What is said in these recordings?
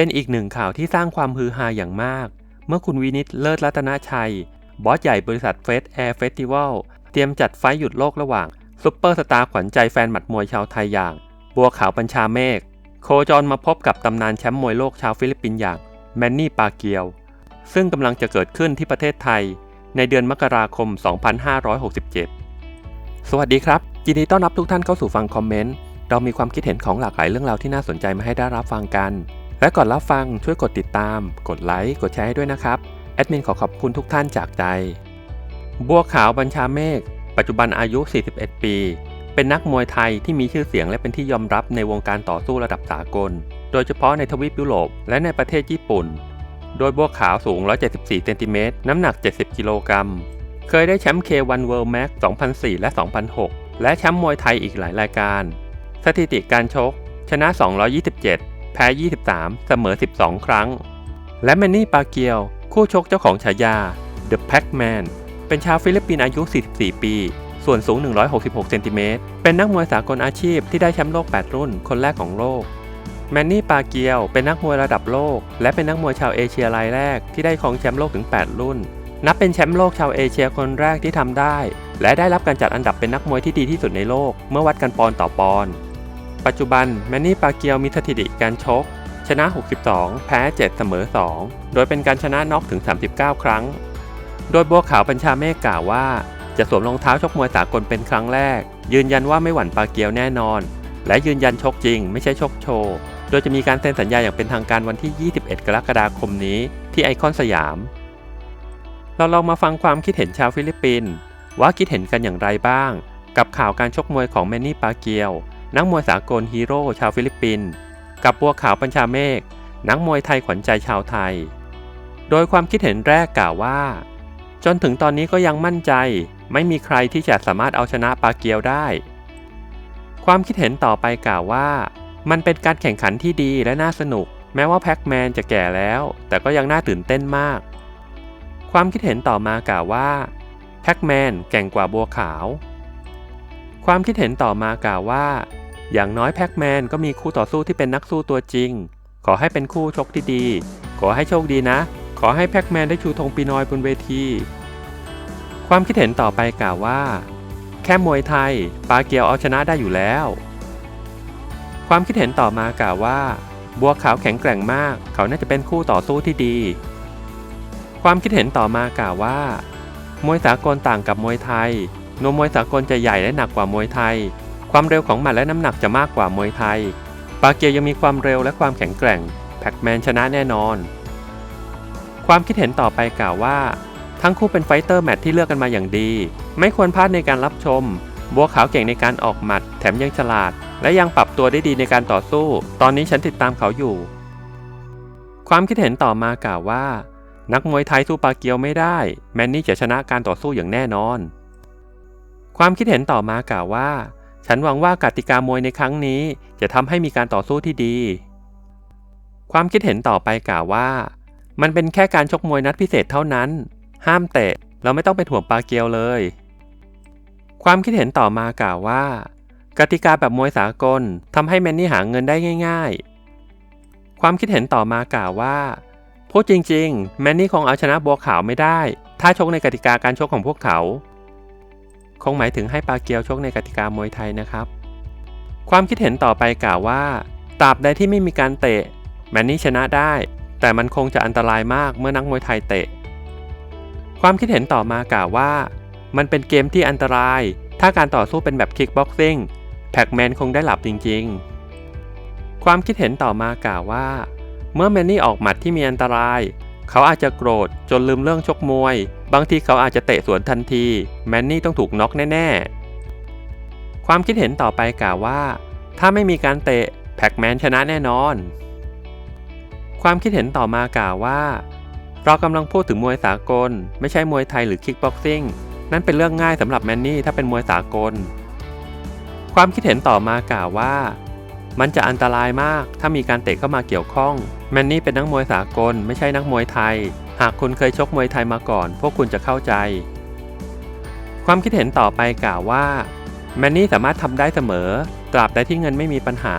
เป็นอีกหนึ่งข่าวที่สร้างความฮือฮาอย่างมาก เมื่อคุณวินิตเลิศรัตนชัย บอสใหญ่บริษัทเฟสแอร์เฟสติวัลเตรียมจัดไฟหยุดโลกระหว่างซุปเปอร์สตาร์ขวัญใจแฟนหมัดมวยชาวไทยอย่าง บัวขาวบัญชาเมฆโคจรมาพบกับตำนานแชมป์มวยโลกชาวฟิลิปปินส์อย่างแมนนี่ปาเกียว ซึ่งกำลังจะเกิดขึ้นที่ประเทศไทย ในเดือนมกราคม 2567 สวัสดีครับยินดีต้อนรับทุกท่านเข้าสู่ฟังคอมเมนต์เรามีความคิดเห็นของหลากหลายเรื่องราวที่น่าสนใจมาให้ได้รับฟังกัน และก่อนรับฟังช่วยกดติดตาม กดไลค์ กดแชร์ให้ด้วยนะครับ แอดมินขอขอบคุณทุกท่านจากใจ บัวขาวบัญชาเมฆ ปัจจุบันอายุ 41 ปี เป็นนักมวยไทยที่มีชื่อเสียงและเป็นที่ยอมรับในวงการต่อสู้ระดับสากล โดยเฉพาะในทวีปยุโรปและในประเทศญี่ปุ่น โดยบัวขาวสูง 174 เซนติเมตร น้ำหนัก 70 กิโลกรัม เคยได้แชมป์ K1 World Max 2004 และ 2006 และแชมป์มวยไทยอีกหลายรายการ สถิติการชก ชนะ 227 พ้ 23 เสมอ 12 ครั้ง และแมนนี่ปาเกียว คู่ชกเจ้าของฉายา The Pac-Man เป็นชาวฟิลิปปินส์อายุ 44 ปี ส่วนสูง 166 เซนติเมตร เป็นนักมวยสากลอาชีพที่ได้แชมป์โลก 8 รุ่น คนแรกของโลก แมนนี่ปาเกียว เป็นนักมวยระดับโลก และเป็นนักมวยชาวเอเชียรายแรกที่ได้ครองแชมป์โลกถึง 8 รุ่น นับเป็นแชมป์โลกชาวเอเชียคนแรกที่ทำได้ และได้รับการจัดอันดับเป็นนักมวยที่ดีที่สุดในโลก เมื่อวัดกันปอนต่อปอนด์ ปัจจุบันแมนนี่ปาเกียวมีสถิติการชก ชนะ 62 แพ้ 7 เสมอ 2 โดยเป็นการชนะน็อกถึง 39 ครั้ง โดยบัวขาวบัญชาเมฆกล่าวว่า จะสวมรองเท้าชกมวยสากลเป็นครั้งแรก ยืนยันว่าไม่หวั่นปาเกียวแน่นอน และยืนยันชกจริง ไม่ใช่ชกโชว์ โดยจะมีการเซ็นสัญญาอย่างเป็นทางการวันที่ 21 กรกฎาคมนี้ ที่ไอคอนสยาม เราลองมาฟังความคิดเห็นชาวฟิลิปปินส์ว่าคิดเห็นกันอย่างไรบ้าง กับข่าวการชกมวยของแมนนี่ปาเกียว นักมวยสากลฮีโร่ชาวฟิลิปปินส์กับบัวขาวปัญชาเมฆนักมวยไทยขวัญใจชาวไทย โดยความคิดเห็นแรกกล่าวว่า จนถึงตอนนี้ก็ยังมั่นใจ ไม่มีใครที่จะสามารถเอาชนะปาเกียวได้ ความคิดเห็นต่อไปกล่าวว่า มันเป็นการแข่งขันที่ดีและน่าสนุก แม้ว่าแพ็กแมนจะแก่แล้ว แต่ก็ยังน่าตื่นเต้นมาก ความคิดเห็นต่อมากล่าวว่าแพ็กแมนแก่งกว่าบัวขาว ความคิดเห็นต่อมากล่าวว่า อย่างน้อยแพ็กแมนก็มีคู่ต่อสู้ที่เป็นนักสู้ตัวจริง ขอให้เป็นคู่ชกที่ดี ขอให้โชคดีนะ ขอให้แพ็กแมนได้ชูธงปีนอยบนเวที ความคิดเห็นต่อไปกล่าวว่า แค่มวยไทย ปาเกียวเอาชนะได้อยู่แล้ว ความคิดเห็นต่อมากล่าวว่า บัวขาวแข็งแกร่งมาก เขาน่าจะเป็นคู่ต่อสู้ที่ดี ความคิดเห็นต่อมากล่าวว่า มวยสากลต่างกับมวยไทย นวมมวยสากลจะใหญ่และหนักกว่ามวยไทย ความเร็วของหมัดและน้ำหนักจะมากกว่ามวยไทย ปาเกียวยังมีความเร็วและความแข็งแกร่ง แพ็กแมนชนะแน่นอน ความคิดเห็นต่อไปกล่าวว่า ทั้งคู่เป็นไฟเตอร์แมตที่เลือกกันมาอย่างดี ไม่ควรพลาดในการรับชม บัวขาวเก่งในการออกหมัด แถมยังฉลาด และยังปรับตัวได้ดีในการต่อสู้ ตอนนี้ฉันติดตามเขาอยู่ ความคิดเห็นต่อมากล่าวว่า นักมวยไทยสู้ปาเกียวไม่ได้ แมนนี่จะชนะการต่อสู้อย่างแน่นอน ความคิดเห็นต่อมากล่าวว่า ฉันหวังว่ากติกามวยในครั้งนี้จะทำให้มีการต่อสู้ที่ดี ความคิดเห็นต่อไปกล่าวว่า มันเป็นแค่การชกมวยนัดพิเศษเท่านั้น ห้ามเตะ เราไม่ต้องเป็นห่วงปาเกียวเลย ความคิดเห็นต่อมากล่าวว่า กติกาแบบมวยสากลทำให้แมนนี่หาเงินได้ง่าย ๆ ความคิดเห็นต่อมากล่าวว่าพูดจริง ๆ แมนนี่คงเอาชนะบัวขาวไม่ได้ ถ้าชกในกติกาการชกของพวกเขา คงหมายถึงให้ปาเกียวชกในกติกามวยไทยนะครับ ความคิดเห็นต่อไปกล่าวว่าตราบใดที่ไม่มีการเตะ แมนนี่ชนะได้ แต่มันคงจะอันตรายมากเมื่อนักมวยไทยเตะ ความคิดเห็นต่อมากล่าวว่า มันเป็นเกมที่อันตราย ถ้าการต่อสู้เป็นแบบคิกบ็อกซิ่งแพ็กแมนคงได้หลับจริงๆ ความคิดเห็นต่อมากล่าวว่า เมื่อแมนนี่ออกหมัดที่มีอันตราย เขาอาจจะโกรธจนลืมเรื่องชกมวย บางทีเขาอาจจะเตะสวนทันที แมนนี่ต้องถูกน็อกแน่ ๆ ความคิดเห็นต่อไปกล่าวว่า ถ้าไม่มีการเตะแพ็กแมนชนะแน่นอน ความคิดเห็นต่อมากล่าวว่า เรากำลังพูดถึงมวยสากล ไม่ใช่มวยไทยหรือคิกบ็อกซิ่งนั่นเป็นเรื่องง่ายสำหรับแมนนี่ถ้าเป็นมวยสากล ความคิดเห็นต่อมากล่าวว่า มันจะอันตรายมากถ้ามีการเตะเข้ามาเกี่ยวข้อง แมนนี่เป็นนักมวยสากล ไม่ใช่นักมวยไทย หากคุณเคยชกมวยไทยมาก่อน พวกคุณจะเข้าใจ ความคิดเห็นต่อไปกล่าวว่า แมนนี่สามารถทำได้เสมอ ตราบใดที่เงินไม่มีปัญหา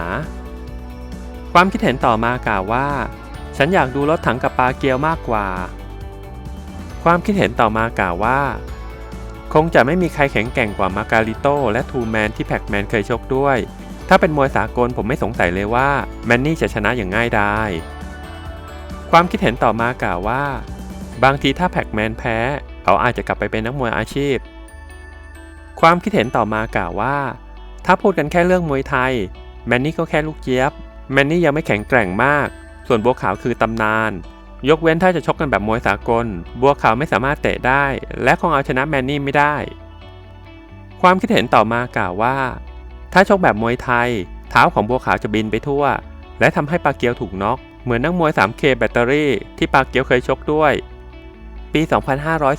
ความคิดเห็นต่อมากล่าวว่า ฉันอยากดูรถถังกับปาเกียวมากกว่า ความคิดเห็นต่อมากล่าวว่า คงจะไม่มีใครแข็งแกร่งกว่ามาการิโตและทูแมนที่แพ็กแมนเคยชกด้วย ถ้าเป็นมวยสากลผมไม่สงสัยเลยว่าแมนนี่จะชนะอย่างง่ายดาย ความคิดเห็นต่อมากล่าวว่า บางทีถ้าแพ็กแมนแพ้ เขาอาจจะกลับไปเป็นนักมวยอาชีพ ความคิดเห็นต่อมากล่าวว่า ถ้าพูดกันแค่เรื่องมวยไทย แมนนี่ก็แค่ลูกเจี๊ยบ แมนนี่ยังไม่แข็งแกร่งมาก ส่วนบัวขาวคือตำนาน ยกเว้นถ้าจะชกกันแบบมวยสากล บัวขาวไม่สามารถเตะได้ และคงเอาชนะแมนนี่ไม่ได้ ความคิดเห็นต่อมากล่าวว่า ถ้าชกแบบมวยไทย เท้าของบัวขาวจะบินไปทั่ว และทำให้ปาเกียวถูกน็อก เหมือนนักมวย 3K แบตเตอรี่ที่ปาเกียวเคยชกด้วย ปี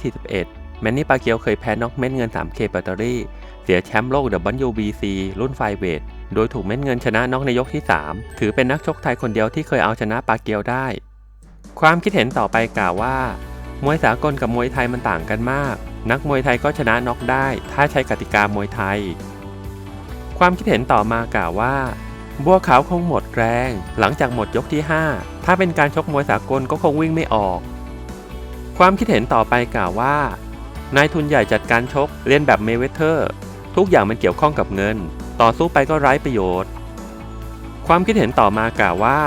2541 แมนนี่ปาเกียวเคยแพ้น็อกเม็ดเงิน 3K แบตเตอรี่ เสียแชมป์โลก WBC รุ่นไฟเวท โดยถูกเม็ดเงินชนะน็อกในยกที่ 3 ถือเป็นนักชกไทยคนเดียวที่เคยเอาชนะปาเกียวได้ ความคิดเห็นต่อไปกล่าวว่า มวยสากลกับมวยไทยมันต่างกันมาก นักมวยไทยก็ชนะน็อกได้ ถ้าใช้กติกามวยไทย ความคิดเห็นต่อมากล่าวว่า บัวขาวคงหมดแรง หลังจากหมดยกที่ 5 ถ้าเป็นการชกมวยสากลก็คงวิ่งไม่ออก ความคิดเห็นต่อไปกล่าวว่า นายทุนใหญ่จัดการชกเล่นแบบเมเวเทอร์ ทุกอย่างมันเกี่ยวข้องกับเงิน ต่อสู้ไปก็ไร้ประโยชน์ ความคิดเห็นต่อมากล่าวว่า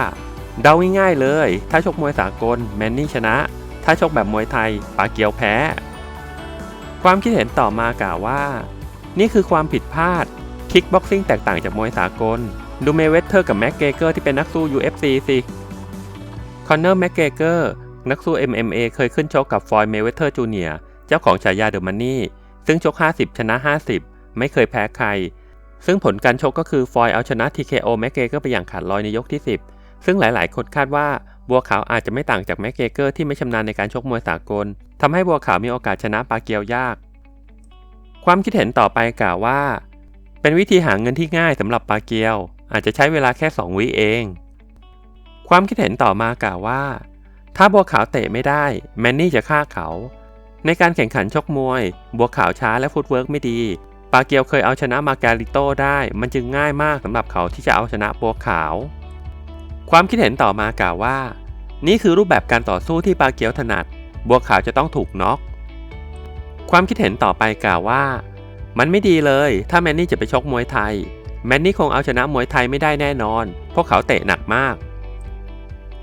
เดาง่ายๆเลย ถ้าชกมวยสากลแมนนี่ชนะ ถ้าชกแบบมวยไทยปาเกียวแพ้ ความคิดเห็นต่อมากล่าวว่า นี่คือความผิดพลาดคิกบ็อกซิ่งแตกต่างจากมวยสากล ดูเมเวเทอร์กับแม็กเกเกอร์ที่เป็นนักสู้ UFC สิคอนเนอร์แม็กเกเกอร์นักสู้ MMA เคยขึ้นชกกับฟอยด์เมเวเทอร์จูเนียเจ้าของฉายาเดอะมันนี่ซึ่งชก 50 ชนะ 50 ไม่เคยแพ้ใคร ซึ่งผลการชกก็คือฟอยด์เอาชนะ TKO แม็กเกเกอร์ไปอย่างขาดลอยในยกที่ 10 ซึ่งหลายๆ คนคาดว่าบัวขาวอาจจะไม่ต่างจากแม็กเกเกอร์ที่ไม่ชำนาญในการชกมวยสากลทำให้บัวขาวมีโอกาสชนะปาเกียวยาก ความคิดเห็นต่อไปกล่าวว่า เป็นวิธีหาเงินที่ง่ายสำหรับปาเกียว อาจจะใช้เวลาแค่ 2 วิเอง ความคิดเห็นต่อมากล่าวว่า ถ้าบัวขาวเตะไม่ได้แมนนี่จะฆ่าเขา ในการแข่งขันชกมวย บัวขาวช้าและฟุตเวิร์กไม่ดีปาเกียวเคยเอาชนะมาการิโต้ได้ มันจึงง่ายมากสำหรับเขาที่จะเอาชนะบัวขาว ความคิดเห็นต่อมากล่าวว่า นี่คือรูปแบบการต่อสู้ที่ปาเกียวถนัด บัวขาวจะต้องถูกน็อกความคิดเห็นต่อไปกล่าวว่า มันไม่ดีเลย ถ้าแมนนี่จะไปชกมวยไทย แมนนี่คงเอาชนะมวยไทยไม่ได้แน่นอน พวกเขาเตะหนักมาก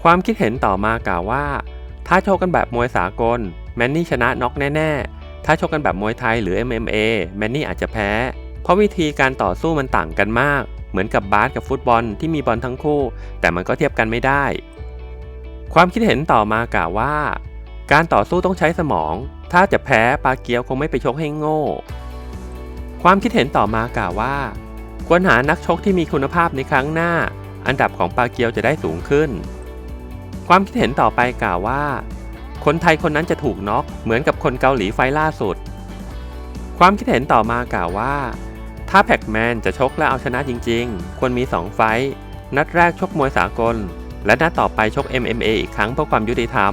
ความคิดเห็นต่อมากล่าวว่า ถ้าโชกกันแบบมวยสากล แมนนี่ชนะน็อกแน่ๆ ถ้าโชกกันแบบมวยไทยหรือ MMA แมนนี่อาจจะแพ้ เพราะวิธีการต่อสู้มันต่างกันมาก เหมือนกับบาสกับฟุตบอลที่มีบอลทั้งคู่ แต่มันก็เทียบกันไม่ได้ ความคิดเห็นต่อมากล่าวว่า การต่อสู้ต้องใช้สมอง ถ้าจะแพ้ปาเกียวคงไม่ไปชกให้โง่ ความคิดเห็นต่อมากล่าวว่า ควรหานักชกที่มีคุณภาพในครั้งหน้า อันดับของปาเกียวจะได้สูงขึ้น ความคิดเห็นต่อไปกล่าวว่า คนไทยคนนั้นจะถูกน็อกเหมือนกับคนเกาหลีไฟล่าสุด ความคิดเห็นต่อมากล่าวว่า ถ้าแพ็กแมนจะชกและเอาชนะจริง ๆ ควรมี 2 ไฟท์นัดแรกชกมวยสากล และนัดต่อไปชก MMA อีกครั้งเพื่อความยุติธรรม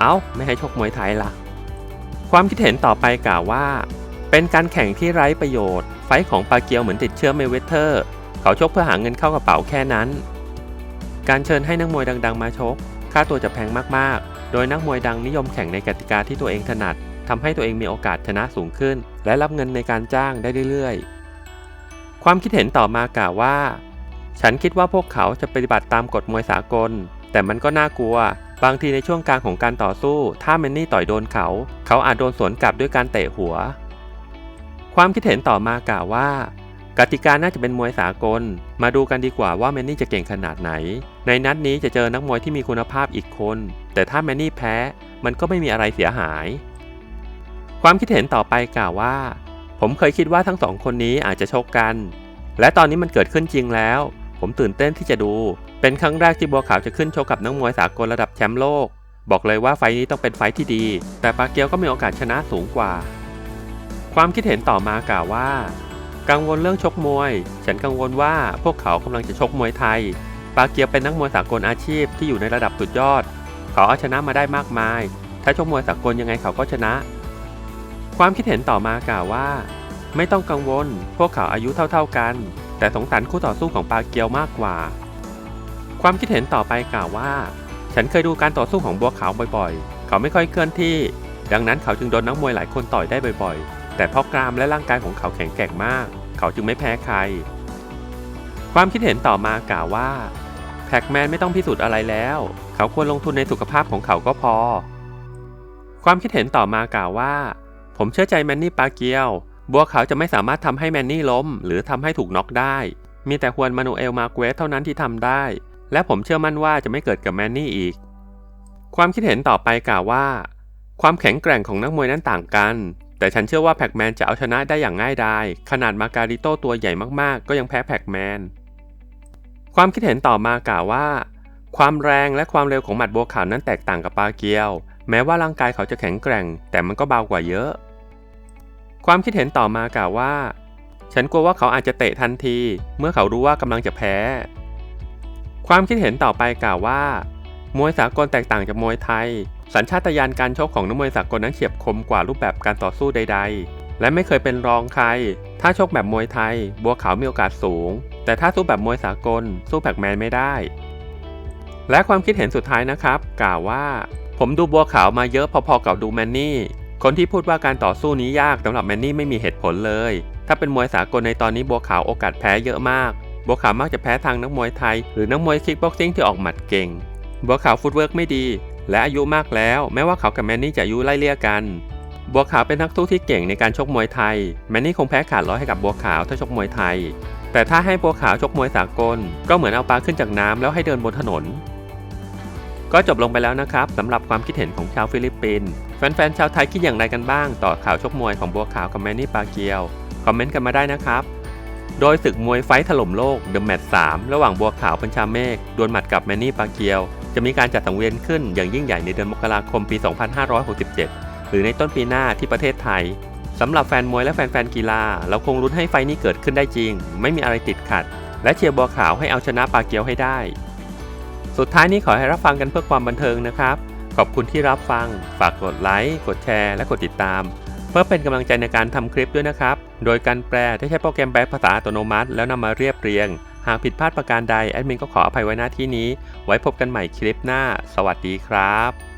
เอ้า ไม่ให้ชกมวยไทยล่ะ ความคิดเห็นต่อไปกล่าวว่า เป็นการแข่งที่ไร้ประโยชน์ ไฟท์ของปาเกียวเหมือนติดเชื้อเมเวเทอร์ เขาชกเพื่อหาเงินเข้ากระเป๋าแค่นั้น การเชิญให้นักมวยดังๆ มาชก ค่าตัวจะแพงมากๆ โดยนักมวยดังนิยมแข่งในกติกาที่ตัวเองถนัดทำให้ตัวเองมีโอกาสชนะสูงขึ้น และรับเงินในการจ้างได้เรื่อยๆ ความคิดเห็นต่อมากล่าวว่า ฉันคิดว่าพวกเขาจะปฏิบัติตามกฎมวยสากล แต่มันก็น่ากลัว บางทีในช่วงกลางของการต่อสู้ ถ้าแมนนี่ต่อยโดนเขา เขาอาจโดนสวนกลับด้วยการเตะหัว ความคิดเห็นต่อมากล่าวว่า กติกาน่าจะเป็นมวยสากล มาดูกันดีกว่าว่าแมนนี่จะเก่งขนาดไหน ในนัดนี้จะเจอนักมวยที่มีคุณภาพอีกคน แต่ถ้าแมนนี่แพ้มันก็ไม่มีอะไรเสียหาย ความคิดเห็นต่อไปกล่าวว่า ผมเคยคิดว่าทั้งสองคนนี้อาจจะชกกัน และตอนนี้มันเกิดขึ้นจริงแล้ว ผมตื่นเต้นที่จะดู เป็นครั้งแรกที่บัวขาวจะขึ้นชกกับนักมวยสากลระดับแชมป์โลก บอกเลยว่าไฟนี้ต้องเป็นไฟที่ดี แต่ปาเกียวก็มีโอกาสชนะสูงกว่า ความคิดเห็นต่อมากล่าวว่า กังวลเรื่องชกมวย ฉันกังวลว่าพวกเขากำลังจะชกมวยไทย ปาเกียวเป็นนักมวยสากลอาชีพที่อยู่ในระดับสุดยอด เขาเอาชนะมาได้มากมาย ถ้าชกมวยสากลยังไงเขาก็ชนะ ความคิดเห็นต่อมากล่าวว่า ไม่ต้องกังวล พวกเขาอายุเท่า ๆกัน แต่สงสารคู่ต่อสู้ของปาเกียวมากกว่า ความคิดเห็นต่อไปกล่าวว่าฉฉันเคยดูการต่อสู้ของบัวขาวบ่อยๆ เขาไม่ค่อยเคลื่อนที่ ดังนั้นเขาจึงโดนนักมวยหลายคนต่อยได้บ่อยๆ แต่เพราะกรามและร่างกายของเขาแข็งแกร่งมาก เขาจึงไม่แพ้ใคร ความคิดเห็นต่อมากล่าวว่าแพ็กแมนไม่ต้องพิสูจน์อะไรแล้ว เขาควรลงทุนในสุขภาพของเขาก็พอ ความคิดเห็นต่อมากล่าวว่า ผมเชื่อใจแมนนี่ปาเกียว บัวขาวจะไม่สามารถทำให้แมนนี่ล้ม หรือทำให้ถูกน็อกได้ มีแต่ฮวนมานูเอลมาเกวสเท่านั้นที่ทำได้ และผมเชื่อมั่นว่าจะไม่เกิดกับแมนนี่อีก ความคิดเห็นต่อไปกล่าวว่า ความแข็งแกร่งของนักมวยนั้นต่างกัน แต่ฉันเชื่อว่าแพ็กแมนจะเอาชนะได้อย่างง่ายดาย ขนาดมาการิโต้ตัวใหญ่มากๆ ก็ยังแพ้แพ็กแมน ความคิดเห็นต่อมากล่าวว่า ความแรงและความเร็วของหมัดบัวขาวนั้นแตกต่างกับปาเกียว แม้ว่าร่างกายเขาจะแข็งแกร่ง แต่มันก็เบากว่าเยอะ ความคิดเห็นต่อมากล่าวว่า ฉันกลัวว่าเขาอาจจะเตะทันที เมื่อเขารู้ว่ากำลังจะแพ้ ความคิดเห็นต่อไปกล่าวว่า มวยสากลแตกต่างจากมวยไทย สัญชาตญาณการชกของนักมวยสากลนั้นเฉียบคมกว่ารูปแบบการต่อสู้ใด ๆ และไม่เคยเป็นรองใคร ถ้าชกแบบมวยไทย บัวขาวมีโอกาสสูง แต่ถ้าสู้แบบมวยสากล สู้แพ็กแมนไม่ได้ และความคิดเห็นสุดท้ายนะครับ กล่าวว่า ผมดูบัวขาวมาเยอะพอๆกับดูแมนนี่ คนที่พูดว่าการต่อสู้นี้ยากสำหรับแมนนี่ไม่มีเหตุผลเลย ถ้าเป็นมวยสากลในตอนนี้บัวขาวโอกาสแพ้เยอะมาก บัวขาวมักจะแพ้ทางนักมวยไทย หรือนักมวยคิกบ็อกซิ่งที่ออกหมัดเก่งบัวขาวฟุตเวิร์กไม่ดี และอายุมากแล้ว แม้ว่าเขากับแมนนี่จะอายุไล่เลี่ยกัน บัวขาวเป็นนักสู้ที่เก่งในการชกมวยไทย แมนนี่คงแพ้ขาดร้อยให้กับบัวขาวถ้าชกมวยไทย แต่ถ้าให้บัวขาวชกมวยสากล ก็เหมือนเอาปลาขึ้นจากน้ำแล้วให้เดินบนถนน ก็จบลงไปแล้วนะครับสำหรับความคิดเห็นของชาวฟิลิปปินส์แฟนๆชาวไทยคิดอย่างไรกันบ้าง ต่อข่าวชกมวยของบัวขาวกับแมนนี่ปาเกียวคอมเมนต์กันมาได้นะครับโดยศึกมวยไฟท์ถล่มโลก The Match 3ระหว่างบัวขาวพัญชาเมฆดวลหมัดกับแมนนี่ปาเกียว จะมีการจัดสังเวียนขึ้นอย่างยิ่งใหญ่ในเดือนมกราคมปี 2567 หรือในต้นปีหน้าที่ประเทศไทยสำหรับแฟนมวยและแฟนๆกีฬา เราคงรุ้นให้ไฟนี้เกิดขึ้นได้จริง ไม่มีอะไรติดขัด และเชียร์บัวขาวให้เอาชนะปาเกียวให้ได้ สุดท้ายนี้ขอให้รับฟังกันเพื่อความบันเทิงนะครับ ขอบคุณที่รับฟัง ฝากกดไลค์กดแชร์ และกดติดตาม เพื่อเป็นกำลังใจในการทำคลิปด้วยนะครับ โดยการแปลที่ใช้โปรแกรมแปลภาษาอัตโนมัติ แล้วนำมาเรียบเรียง หากผิดพลาดประการใดแอดมินก็ขออภัยไว้หน้าที่นี้ ไว้พบกันใหม่คลิปหน้า สวัสดีครับ